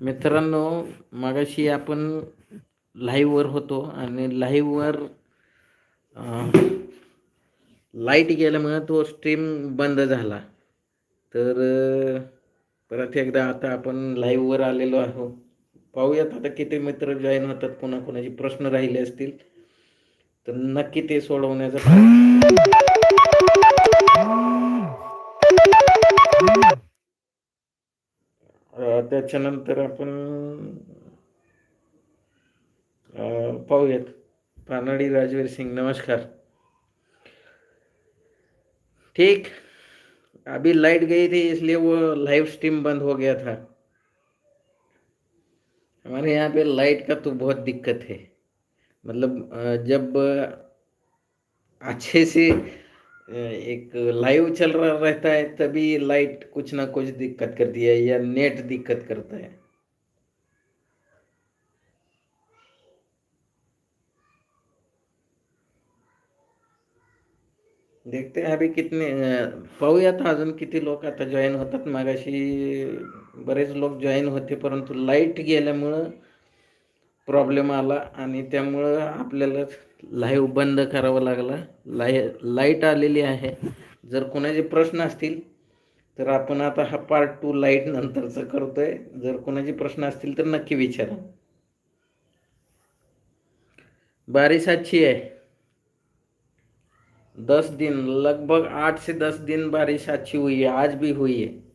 मित्रांनो मगाशी आपण लाईव्हवर होतो आणि लाईव्हवर लाइट गेल्यामुळे तो स्ट्रीम बंद झाला. तर परत एकदा आता आपण लाईव्हवर आलेलो आहो पाहूयात आता किती मित्र जॉईन होतात कोणाकोणाचे प्रश्न राहिले असतील. तर नक्की ते सोडवण्याचा त्याच्यानंतर आपण पाहूयात. पानाडी राजवीर सिंग, नमस्कार. ठीक. अभी लाइट गई थी, इसलिए वो लाइव स्ट्रीम बंद हो गया था. हमारे यहाँ पे लाइट का तो बहुत दिक्कत है. मतलब जब अच्छे से एक लाइव चल रहा रहता है तभी लाइट कुछ ना कुछ दिक्कत करती है या नेट दिक्कत करता है। देखते हैं अभी कितने पाहूया पाहूयात अजून किती लोक आता जॉईन होतात मागाशी बरेच लोक जॉईन होते परंतु लाइट गेल्यामुळं प्रॉब्लेम आला आणि त्यामुळं आपल्याला लाईव्ह बंद करावं लागला. लाई लाइट आलेली आहे. जर कोणाचे प्रश्न असतील तर आपण आता हा पार्ट टू लाइट नंतरचा करतोय. जर कोणाचे प्रश्न असतील तर नक्की विचारा. बारिश अच्छी है दस दिन लगभग आठ से दस दिन बारिश अच्छी हुई है आज भी हुई है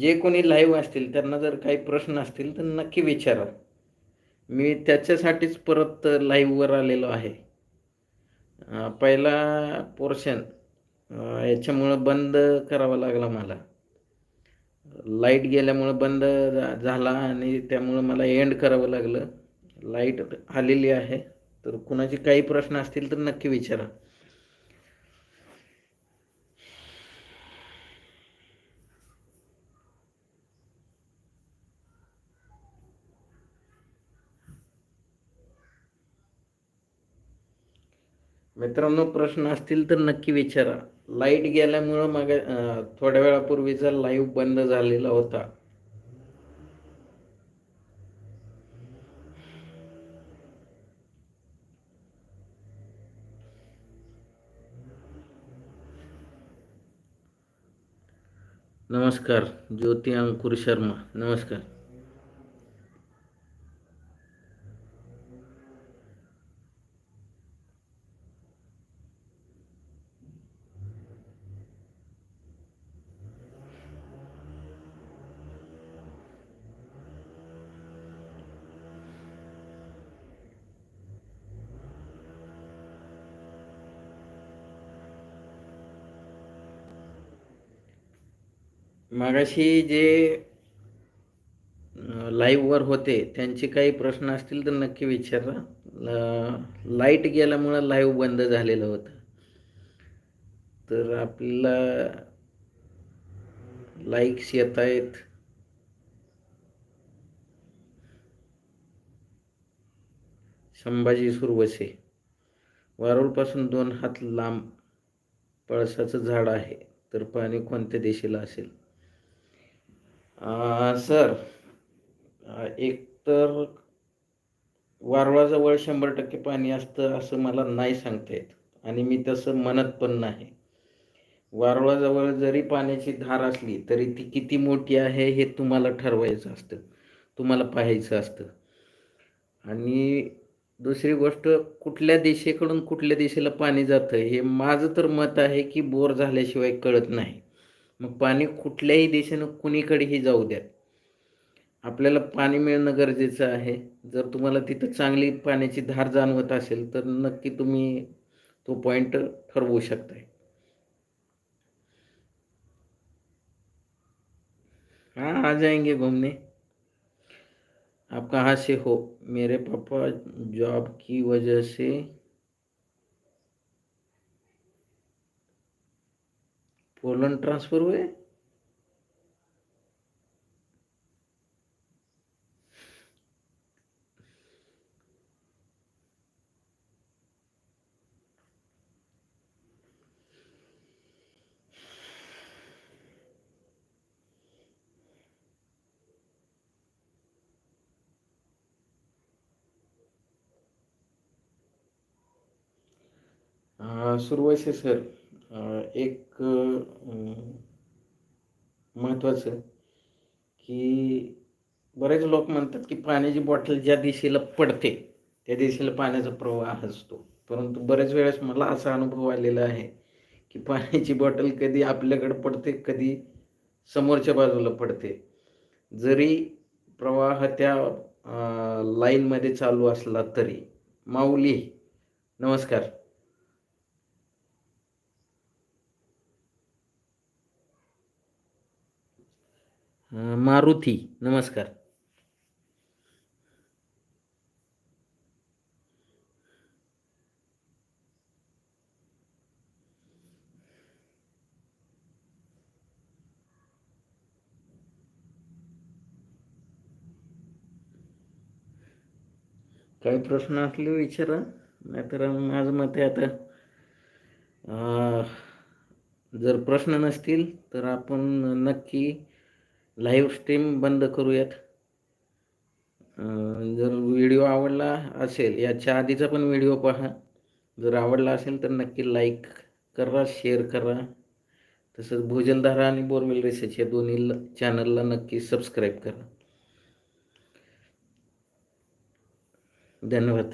जे कोणी लाईव्ह असतील त्यांना जर काही प्रश्न असतील तर नक्की विचारा. मी त्याच्यासाठीच परत लाईव्हवर आलेलो आहे. पहिला पोर्शन याच्यामुळं बंद करावा लागला मला. लाइट गेल्यामुळं बंद झा- झाला आणि त्यामुळं मला एंड करावं लागलं. लाइट आलेली आहे तर कुणाचे काही प्रश्न असतील तर नक्की विचारा. मित्रांनो प्रश्न असतील तर नक्की विचारा. लाइट गेल्यामुळं मग थोड्या वेळापूर्वीचा लाईव्ह बंद झालेला होता. नमस्कार ज्योती अंकुर शर्मा. नमस्कार. मागाशी जे लाईव्हवर होते त्यांचे काही प्रश्न असतील तर नक्की विचारा. लाइट गेल्यामुळं लाईव्ह बंद झालेलं होतं. तर आपल्याला लाईक्स येत आहेत. संभाजी सुरवसे. वारुळपासून दोन हात लांब पळसाचं झाड आहे तर पाणी कोणत्या दिशेला असेल? सर एक तर वारळाजवळ शंभर टक्के पाणी असतं असं मला नाही सांगता येत. आणि मी तसं म्हणत पण नाही. वारुळाजवळ जरी पाण्याची धार असली तरी ती किती मोठी आहे हे तुम्हाला ठरवायचं असतं. तुम्हाला पाहायचं असतं. आणि दुसरी गोष्ट कुठल्या दिशेकडून कुठल्या दिशेला पाणी जातं हे माझं तर मत आहे की बोर झाल्याशिवाय कळत नाही. मग पाणी कुठल्याही दिशेनं कुणीकडेही जाऊ द्या. आपल्याला पाणी मिळणं गरजेचं आहे. जर तुम्हाला तिथं चांगली पाण्याची धार जाणवत असेल तर नक्की तुम्ही तो पॉईंट ठरवू शकताय. हाँ आ जाएंगे घूमने आप कहाँ से हो. मेरे पापा जॉब की वजह से पोलन ट्रांसफर हुए सुरवैसे सर. एक महत्त्वाचं की बरेच लोक म्हणतात की पाण्याची बॉटल ज्या दिशेला पडते त्या दिशेला पाण्याचा प्रवाह असतो. परंतु बरेच वेळेस मला असा अनुभव आलेला आहे की पाण्याची बॉटल कधी आपल्याकडे पडते कधी समोरच्या बाजूला पडते. जरी प्रवाह त्या लाईनमध्ये चालू असला तरी. माऊली नमस्कार. मारुती नमस्कार. काही प्रश्न असले विचारा नाहीतर माझं मत आहे आता जर प्रश्न नसतील तर आपण नक्की लाईव्ह स्ट्रीम बंद करूयात. जर व्हिडिओ आवडला असेल याच्या आधीचा पण व्हिडिओ पहा. जर आवडला असेल तर नक्की लाईक करा शेअर करा. तसंच भोजनधारा आणि बोरमिल रिसर्च या दोन्ही चॅनलला नक्की सबस्क्राईब करा. धन्यवाद.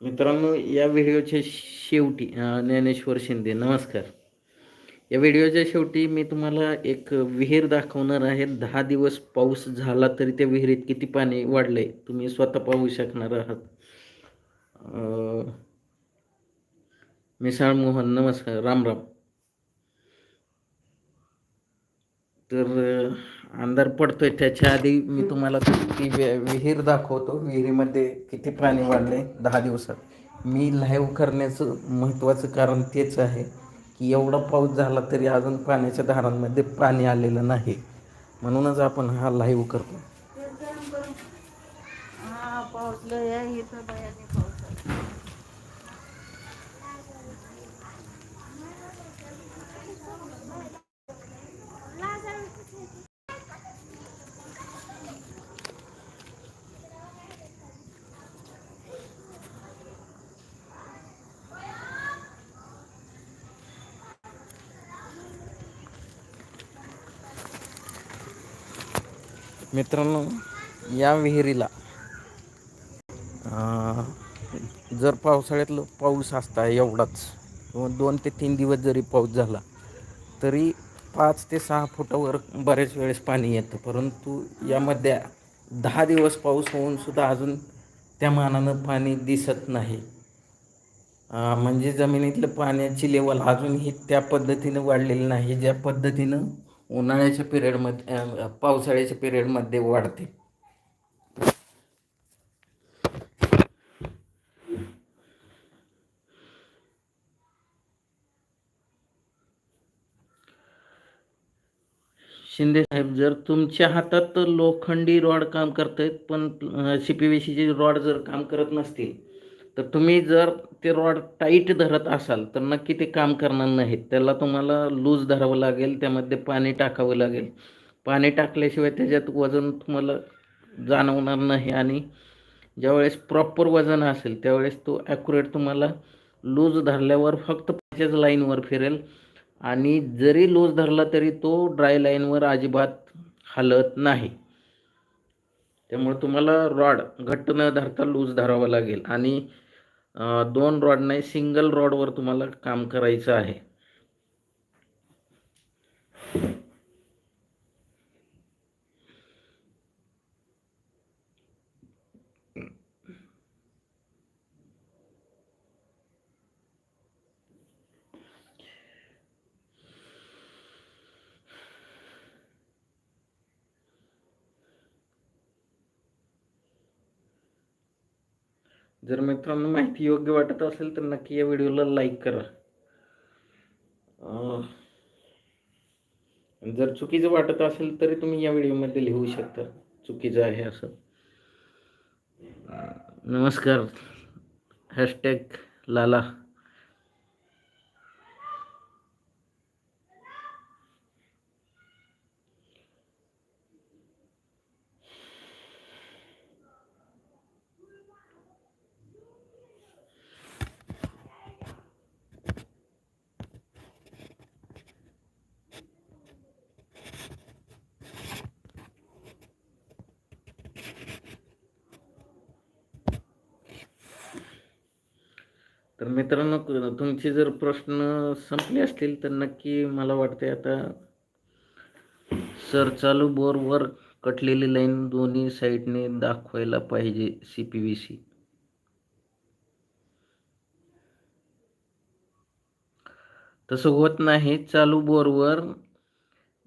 मित्रांनो या व्हिडिओच्या शेवटी ज्ञानेश्वर शिंदे नमस्कार. या व्हिडिओच्या शेवटी मी तुम्हाला एक विहीर दाखवणार आहे. दहा दिवस पाऊस झाला तरी त्या विहिरीत किती पाणी वाढले तुम्ही स्वतः पाहू शकणार आहात. मिसाळ मोहन नमस्कार. राम राम. तर अंधार पडतोय. त्याच्या आधी मी तुम्हाला ती वि- विहीर दाखवतो. विहिरीमध्ये किती पाणी वाढले? दहा दिवसात. मी लाईव्ह करण्याचं महत्त्वाचं कारण तेच आहे की एवढा पाऊस झाला तरी अजून पाण्याच्या धारांमध्ये पाणी आलेलं नाही. म्हणूनच आपण हा लाईव्ह करतो हा पाऊस लय आहे इथं बायाने पाऊस आहे. मित्रांनो या विहिरीला जर पावसाळ्यातलं पाऊस असता एवढाच किंवा दोन ते तीन दिवस जरी पाऊस झाला तरी पाच ते सहा फुटावर बरेच वेळेस पाणी येतं. परंतु यामध्ये दहा दिवस पाऊस होऊन सुद्धा अजून त्या मानानं पाणी दिसत नाही. म्हणजे जमिनीतलं पाण्याची लेवल अजूनही त्या पद्धतीनं वाढलेली नाही. ज्या पद्धतीनं उन्हाळ्याच्या पिरियडमध्ये पावसाळ्याच्या पिरियडमध्ये वाढते. शिंदे साहेब जर तुमच्या हातात लोखंडी रॉड काम करतायत पण सी पी व्ही सीचे रॉड जर काम करत नसतील तर तुम्ही जर ते रॉड टाईट धरत असाल तर नक्की ते काम करणार नाहीत. त्याला तुम्हाला लूज धरावं लागेल त्यामध्ये पाणी टाकावं लागेल. पाणी टाकल्याशिवाय त्याच्यात वजन तुम्हाला जाणवणार नाही आणि ज्यावेळेस प्रॉपर वजन असेल त्यावेळेस तो ॲक्युरेट तुम्हाला लूज धरल्यावर फक्त पाचच लाईनवर फिरेल. आणि जरी लूज धरला तरी तो ड्राय लाईनवर अजिबात हलत नाही. त्यामुळे तुम्हाला रॉड घट्ट न धरता लूज धरावा लागेल. आणि दोन रॉड नाही सिंगल रॉडवर तुम्हाला काम करायचं आहे. जर मित्रांनो माहिती योग्य वाटत असेल तर नक्की या व्हिडिओला लाईक करा. जर चुकीचं वाटत असेल तरी तुम्ही या व्हिडिओमध्ये लिहू शकता. चुकीचं आहे असं. नमस्कार. हॅशटॅग लाला. तर मित्रांनो क- तुमचे जर प्रश्न संपले असतील तर नक्की मला वाटते आता सर चालू बोरवर कटलेली लाईन दोन्ही साईडने दाखवायला पाहिजे सी पी व्ही सी तसं होत नाही. चालू बोरवर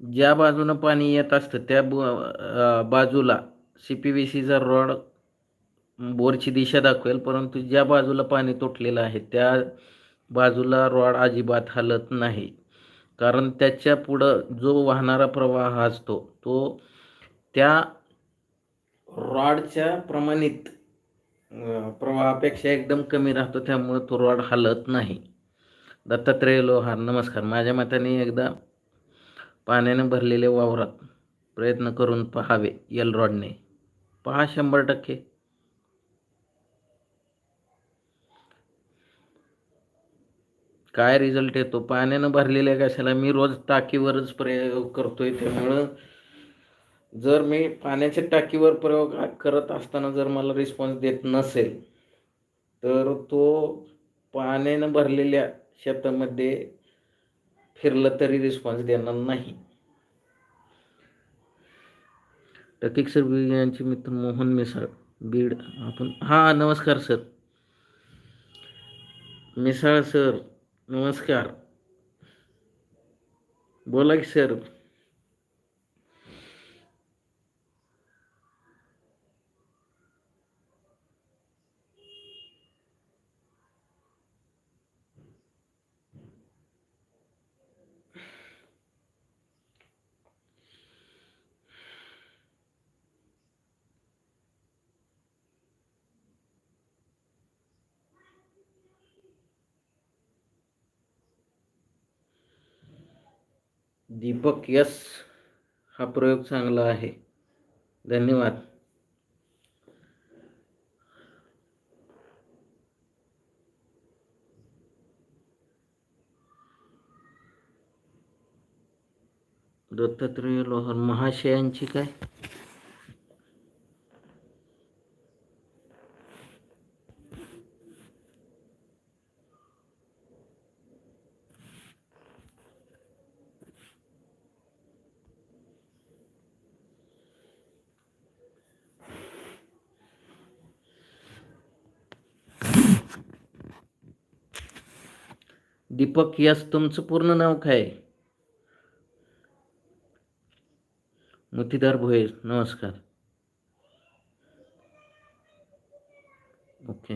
ज्या बाजूनं पाणी येत असतं त्या बाजूला सी पी व्ही सीचा रॉड बोरची दिशा दाखवेल परंतु ज्या बाजूला पाणी तुटलेलं आहे त्या बाजूला रॉड अजिबात हलत नाही. कारण त्याच्या पुढं जो वाहणारा प्रवाह असतो तो त्या रॉडच्या प्रमाणित प्रवाहापेक्षा एकदम कमी राहतो त्यामुळे तो रॉड हलत नाही. दत्तात्रेय लोहार नमस्कार. माझ्या मताने एकदा पाण्याने भरलेल्या वावरात प्रयत्न करून पहावे यल रॉडने. पहा शंभर टक्के. काय रिझल्ट येतो? पाण्यानं भरलेल्या कशाला मी रोज टाकीवरच प्रयोग करतोय. त्यामुळं जर मी पाण्याच्या टाकीवर प्रयोग करत असताना जर मला रिस्पॉन्स देत नसेल तर तो पाण्यानं भरलेल्या शेतामध्ये फिरलं तरी रिस्पॉन्स देणार नाही. टकिक सर यांचे मित्र मोहन मिसाळ बीड आपण हां नमस्कार सर. मिसाळ सर नमस्कार. बोला की सर. दीपक यस हा प्रयोग चांगला आहे. धन्यवाद. दत्तात्रय लोहार महाशयांची काय? दीपक यस तुमचं पूर्ण नाव काय आहे? मुतीदार भोये नमस्कार ओके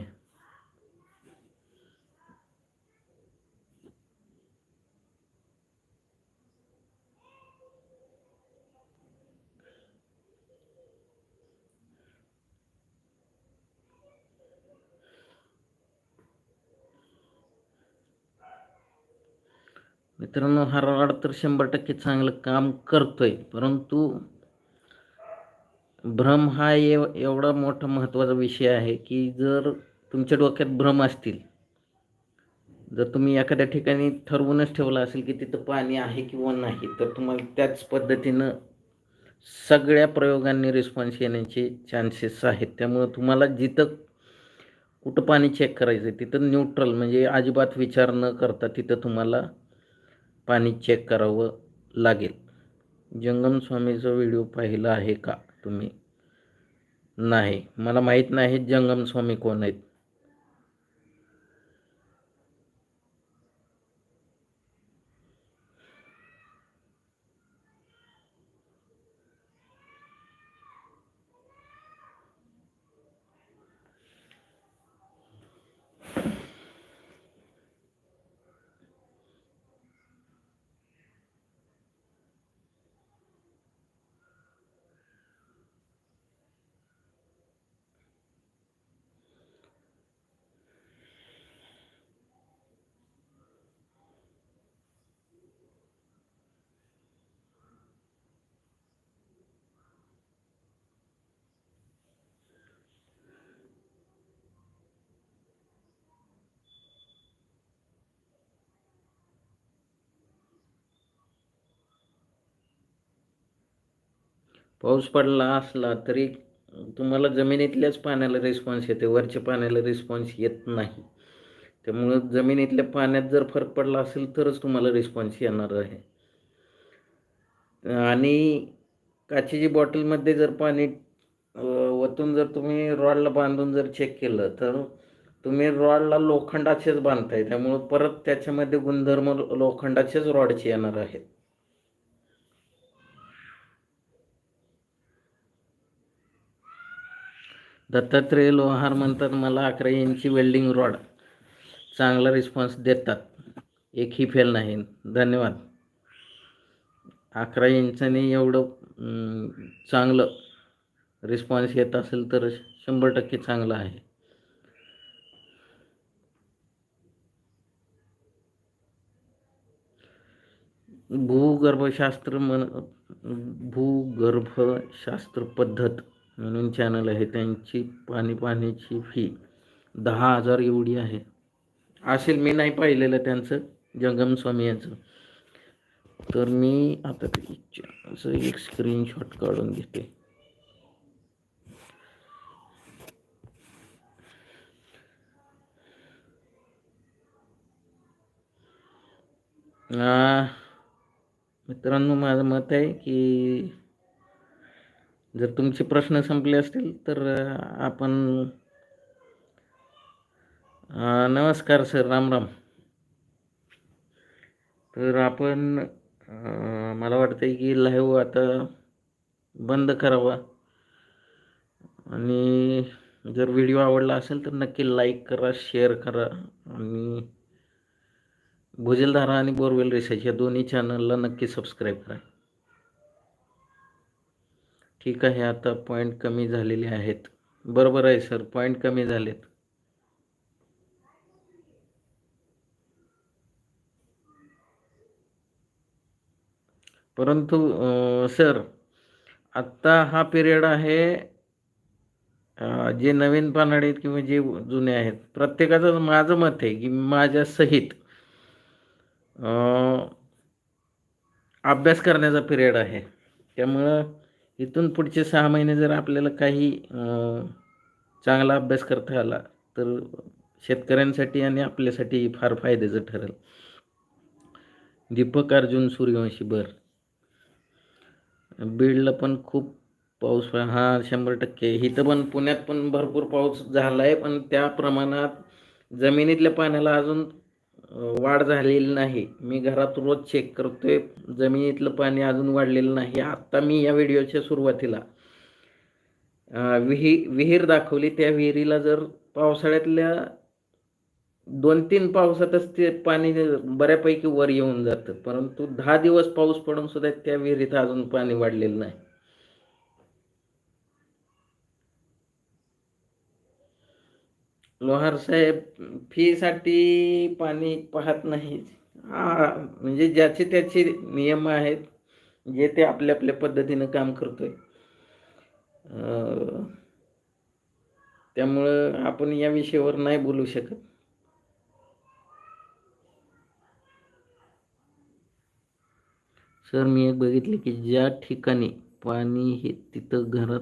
मित्रांनो हा रॉड तर शंभर टक्के चांगलं काम करतोय परंतु भ्रम हा एव एवढा मोठा महत्त्वाचा विषय आहे की जर तुमच्या डोक्यात भ्रम असतील जर तुम्ही एखाद्या ठिकाणी ठरवूनच ठेवलं असेल की तिथं पाणी आहे किंवा नाही तर तुम्हाला त्याच पद्धतीनं सगळ्या प्रयोगांनी रिस्पॉन्स येण्याचे चान्सेस आहेत. त्यामुळं तुम्हाला जिथं कुठं पाणी चेक करायचं आहे तिथं न्यूट्रल म्हणजे अजिबात विचार न करता तिथं तुम्हाला पाणी चेक करावं लागेल. जंगम स्वामीचा व्हिडिओ पाहिला आहे का? तुम्ही? नाही. मला माहीत नाही जंगम स्वामी कोण आहेत. पाऊस पडला असला तरी तुम्हाला जमिनीतल्याच पाण्याला रिस्पॉन्स येते. वरच्या पाण्याला रिस्पॉन्स येत नाही. त्यामुळं जमिनीतल्या पाण्यात जर फरक पडला असेल तरच तुम्हाला रिस्पॉन्स येणार आहे. आणि काचेची बॉटलमध्ये जर पाणी वतून जर तुम्ही रॉडला बांधून जर चेक केलं तर तुम्ही रॉडला लोखंडाचेच बांधताय. त्यामुळं परत त्याच्यामध्ये गुणधर्म लोखंडाचेच रॉडचे येणार आहेत. दत्तात्रेय लोहार म्हणतात मला अकरा इंची वेल्डिंग रॉड चांगला रिस्पॉन्स देतात. एकही फेल नाही. धन्यवाद. अकरा इंचाने एवढं चांगलं रिस्पॉन्स येत असेल तर शंभर टक्के चांगलं आहे. भूगर्भशास्त्र म्हण भूगर्भशास्त्र पद्धत म्हणून चॅनल आहे. त्यांची पाणी पाण्याची फी दहा हजार एवढी आहे. असेल मी नाही पाहिलेलं त्यांचं जंगम स्वामी यांचं. तर मी आता असं एक स्क्रीनशॉट काढून घेते. मित्रांनो माझं मत आहे की जर तुमचे प्रश्न संपले असतील तर आपण नमस्कार सर राम राम. तर आपण मला वाटतं आहे की लाईव्ह आता बंद करावा. आणि जर व्हिडिओ आवडला असेल तर नक्की लाईक करा शेअर करा आणि भुजलधारा आणि बोरवेल रिसर्च या दोन्ही चॅनलला नक्की सबस्क्राईब करा. ठीक आहे आता पॉईंट कमी झालेले आहेत. बरोबर आहे सर पॉईंट कमी झालेत. परंतु सर आत्ता हा पिरियड आहे जे नवीन पानाडे आहेत किंवा जे जुने आहेत. प्रत्येकाचं माझं मत आहे की माझ्या सहित अभ्यास करण्याचा पिरियड आहे. त्यामुळं इथून पुढचे सहा महिने जर आपल्याला काही चांगला अभ्यास करता आला तर शेतकऱ्यांसाठी आणि आपल्यासाठी फार फायद्याचं ठरेल. दीपक अर्जुन सूर्यवंशी बर. बीडला पण खूप पाऊस हा शंभर टक्के. इथं पण पुण्यात पण भरपूर पाऊस झाला आहे पण त्या प्रमाणात जमिनीतल्या पाण्याला अजून वाढ झालेली नाही. मी घरात रोज चेक करतोय. जमिनीतलं पाणी अजून वाढलेलं नाही. आत्ता मी या व्हिडिओच्या सुरुवातीला विही विहीर दाखवली. त्या विहिरीला जर पावसाळ्यातल्या दोन तीन पावसातच ते पाणी बऱ्यापैकी वर येऊन जातं. परंतु दहा दिवस पाऊस पडून सुद्धा त्या विहिरीत अजून पाणी वाढलेलं नाही. लोहार साहेब फीसाठी पाणी पाहत नाही हा म्हणजे ज्याचे त्याचे नियम आहेत जे ते आपल्या आपल्या पद्धतीनं काम करतोय. त्यामुळं आपण या विषयावर नाही बोलू शकत. सर मी एक बघितले की ज्या ठिकाणी पाणी हे तिथं घरात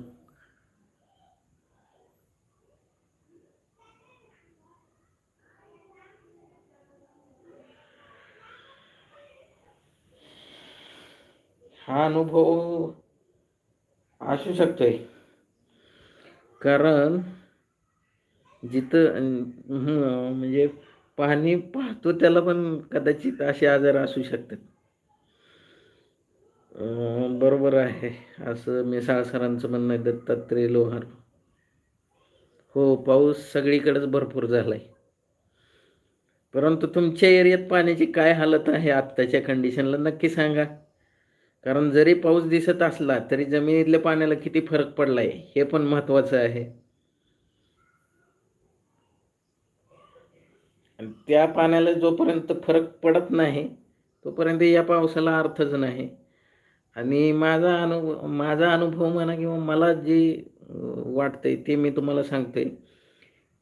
हा अनुभव असू शकतोय कारण जिथं म्हणजे पाणी पाहतो त्याला पण कदाचित असे आजार असू शकतात. बरोबर आहे. असं मिसाळ सरांचं म्हणणं आहे दत्तात्रय लोहार. हो पाऊस सगळीकडेच भरपूर झालाय. परंतु तुमच्या एरियात पाण्याची काय हालत आहे आत्ताच्या कंडिशनला नक्की सांगा. कारण जरी पाऊस दिसत असला तरी जमिनीतल्या पाण्याला किती फरक पडलाय हे पण महत्वाचं आहे. आणि त्या पाण्याला जोपर्यंत फरक पडत नाही तोपर्यंत या पावसाला अर्थच नाही. आणि माझा अनुभव माझा अनुभव म्हणा किंवा मला जे वाटतंय ते मी तुम्हाला सांगतोय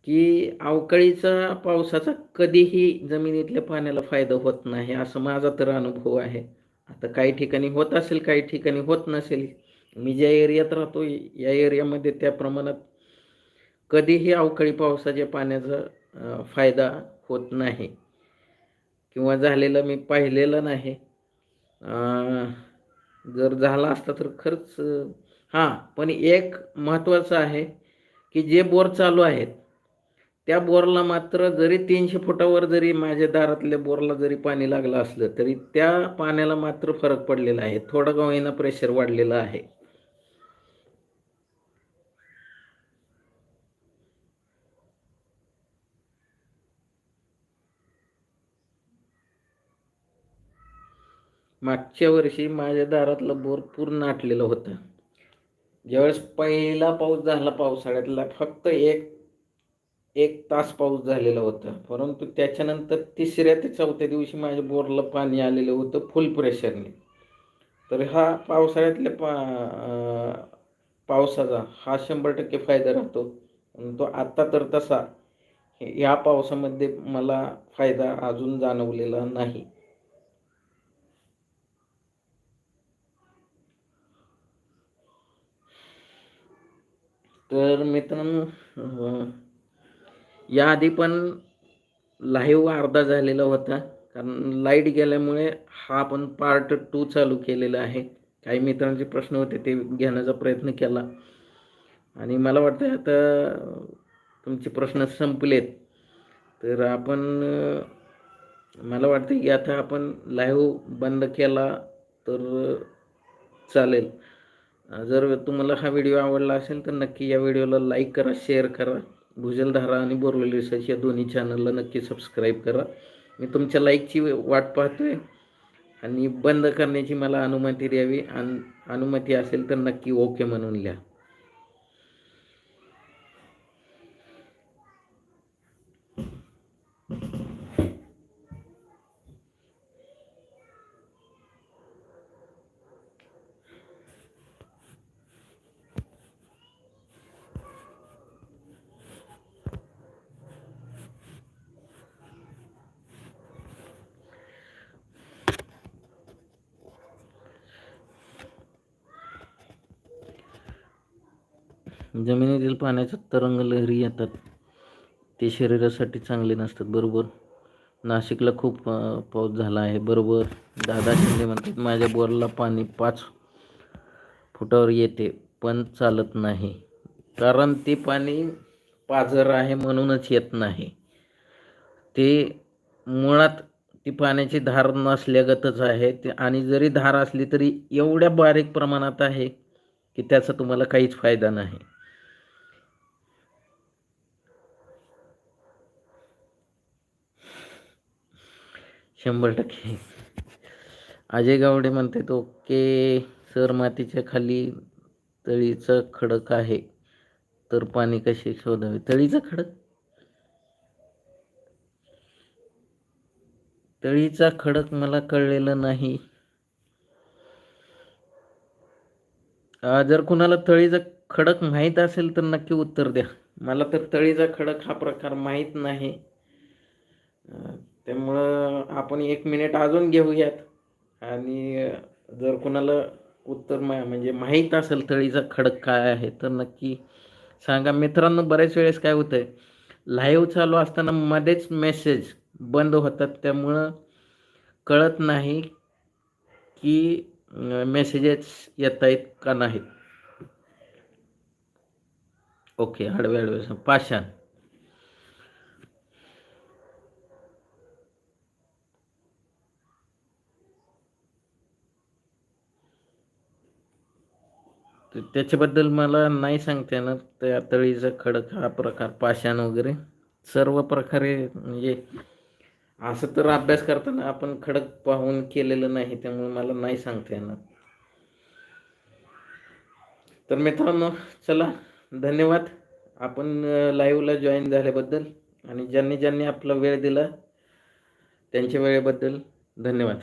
की अवकाळीचा पावसाचा कधीही जमिनीतल्या पाण्याला फायदा होत नाही असं माझा तर अनुभव आहे. आता काही ठिकाणी होत असेल काही ठिकाणी होत नसेल. मी ज्या एरियात राहतो या एरियामध्ये त्या प्रमाणात कधीही अवकाळी पावसाच्या पाण्याचा फायदा होत नाही. किंवा झालेलं मी पाहिलेलं नाही. जर झाला असता तर खरंच हां पण एक महत्त्वाचं आहे की जे बोर चालू आहेत त्या बोरला मात्र जरी तीनशे फुटावर जरी माझ्या दारातल्या बोरला जरी पाणी लागलं असलं तरी त्या पाण्याला मात्र फरक पडलेला आहे. थोडं का प्रेशर वाढलेलं आहे. मागच्या वर्षी माझ्या दारातलं बोर पूर्ण आटलेलं होतं. ज्यावेळेस पहिला पाऊस झाला पावसाळ्यातला फक्त एक एक तास पाऊस झालेला होता. परंतु त्याच्यानंतर तिसऱ्या ते चौथ्या दिवशी माझ्या बोरला पाणी आलेलं होतं फुल प्रेशरने तर हा पावसाळ्यातल्या पा पावसाचा हा शंभर टक्के फायदा राहतो. तो आत्ता तर तसा. या पावसामध्ये मला फायदा अजून जाणवलेला नाही. तर मित्रांनो याआधी पण लाईव्ह अर्धा झालेला होता. कारण लाइट गेल्यामुळे हा आपण पार्ट टू चालू केलेला आहे. काही मित्रांचे प्रश्न होते ते घेण्याचा प्रयत्न केला. आणि मला वाटतं आता तुमचे प्रश्न संपलेत. तर आपण मला वाटतं की आता आपण लाईव्ह बंद केला तर चालेल. जर तुम्हाला हा व्हिडिओ आवडला असेल तर नक्की या व्हिडिओला लाईक करा शेअर करा. भुजलधारा आणि बोरवेल रिसर्च या दोन्ही चॅनलला नक्की सबस्क्राईब करा. मी तुमच्या लाईकची वाट पाहतोय आणि बंद करण्याची मला अनुमती द्यावी. आणि अनुमती असेल तर नक्की ओके म्हणून लिहा. जमिनीतील पाण्याच्या तरंग लहरी येतात. ते शरीरासाठी चांगले नसतात बरोबर? नाशिकला खूप पाऊस झाला आहे बरोबर? दादा शिंदे म्हणतात माझ्या बोरला पाणी पाच फुटावर येते पण चालत नाही. कारण ते पाणी पाझर आहे म्हणूनच येत नाही. ते मुळात ती पाण्याची धार नसल्यागतच आहे. ते आणि जरी धार असली तरी एवढ्या बारीक प्रमाणात आहे की त्याचा तुम्हाला काहीच फायदा नाही. शंभर टक्के. अजय गावडे म्हणते तो के सर मातीच्या खाली तळीचं खडक आहे तर पाणी कसे शोधावे? तळीचं खडक? तळीचा खडक मला कळलेलं नाही. जर कुणाला तळीचा खडक माहीत असेल तर नक्की उत्तर द्या. मला तर तळीचा खडक हा प्रकार माहीत नाही. त्यामुळं आपण एक मिनिट अजून घेऊयात. आणि जर कुणाला उत्तर मा म्हणजे माहीत असेल तळीचा खडक काय आहे तर नक्की सांगा. मित्रांनो बऱ्याच वेळेस काय होतं आहे लाईव्ह चालू असताना मध्येच मेसेज बंद होतात. त्यामुळं कळत नाही की मेसेजेस येत आहेत का नाहीत. ओके आडवे आडवे पाषाण. त्याच्याबद्दल मला नाही सांगता येणार. त्या तळीचा खडक हा प्रकार पाषाण वगैरे सर्व प्रकारे म्हणजे असं तर अभ्यास करताना आपण खडक पाहून केलेलं नाही त्यामुळे मला नाही सांगता येणार. तर मित्रांनो चला धन्यवाद. आपण लाईव्हला जॉईन झाल्याबद्दल आणि ज्यांनी ज्यांनी आपला वेळ दिला त्यांच्या वेळेबद्दल धन्यवाद.